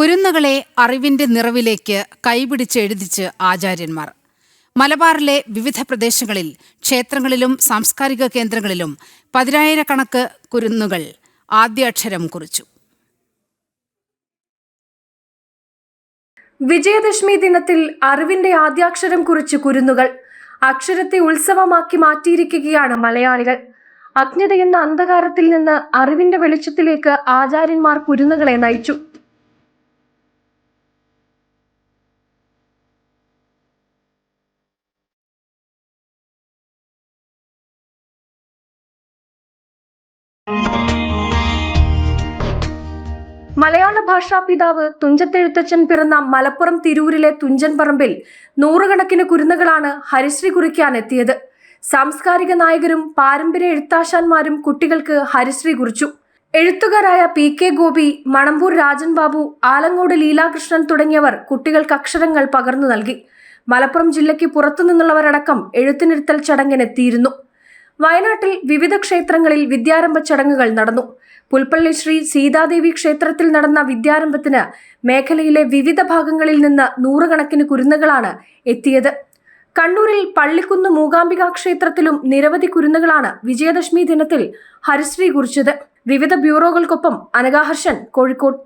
കുരുന്നുകളെ അറിവിന്റെ നിറവിലേക്ക് കൈപിടിച്ച് എഴുതിച്ച് ആചാര്യന്മാർ. മലബാറിലെ വിവിധ പ്രദേശങ്ങളിൽ ക്ഷേത്രങ്ങളിലും സാംസ്കാരിക കേന്ദ്രങ്ങളിലും പതിനായിരക്കണക്ക് കുരുന്നുകൾ ആദ്യാക്ഷരം കുറിച്ചു. വിജയദശമി ദിനത്തിൽ അറിവിന്റെ ആദ്യാക്ഷരം കുറിച്ച് കുരുന്നുകൾ അക്ഷരത്തെ ഉത്സവമാക്കി മാറ്റിയിരിക്കുകയാണ് മലയാളികൾ. അജ്ഞത എന്ന അന്ധകാരത്തിൽ നിന്ന് അറിവിന്റെ വെളിച്ചത്തിലേക്ക് ആചാര്യന്മാർ കുരുന്നുകളെ നയിച്ചു. മലയാള ഭാഷാ പിതാവ് തുഞ്ചത്തെഴുത്തച്ഛൻ പിറന്ന മലപ്പുറം തിരൂരിലെ തുഞ്ചൻ പറമ്പിൽ നൂറുകണക്കിന് കുരുന്നുകളാണ് ഹരിശ്രീ കുറിക്കാൻ എത്തിയത്. സാംസ്കാരിക നായകരും പാരമ്പര്യ എഴുത്താശാന്മാരും കുട്ടികൾക്ക് ഹരിശ്രീ കുറിച്ചു. എഴുത്തുകാരായ പി കെ ഗോപി മണമ്പൂർ രാജൻ ബാബു ആലങ്ങോട് ലീലാകൃഷ്ണൻ തുടങ്ങിയവർ കുട്ടികൾക്ക് അക്ഷരങ്ങൾ പകർന്നു നൽകി. മലപ്പുറം ജില്ലയ്ക്ക് പുറത്തുനിന്നുള്ളവരടക്കം എഴുത്തിനിരുത്തൽ ചടങ്ങിനെത്തിയിരുന്നു. വയനാട്ടിൽ വിവിധ ക്ഷേത്രങ്ങളിൽ വിദ്യാരംഭ ചടങ്ങുകൾ നടന്നു. പുൽപ്പള്ളി ശ്രീ സീതാദേവി ക്ഷേത്രത്തിൽ നടന്ന വിദ്യാരംഭത്തിന് മേഖലയിലെ വിവിധ ഭാഗങ്ങളിൽ നിന്ന് നൂറുകണക്കിന് കുരുന്നുകളാണ് എത്തിയത്. കണ്ണൂരിൽ പള്ളിക്കുന്ന് മൂകാംബിക ക്ഷേത്രത്തിലും നിരവധി കുരുന്നുകളാണ് വിജയദശമി ദിനത്തിൽ ഹരിശ്രീ കുറിച്ചത്. വിവിധ ബ്യൂറോകൾക്കൊപ്പം അനഘാഹർഷൻ കോഴിക്കോട്.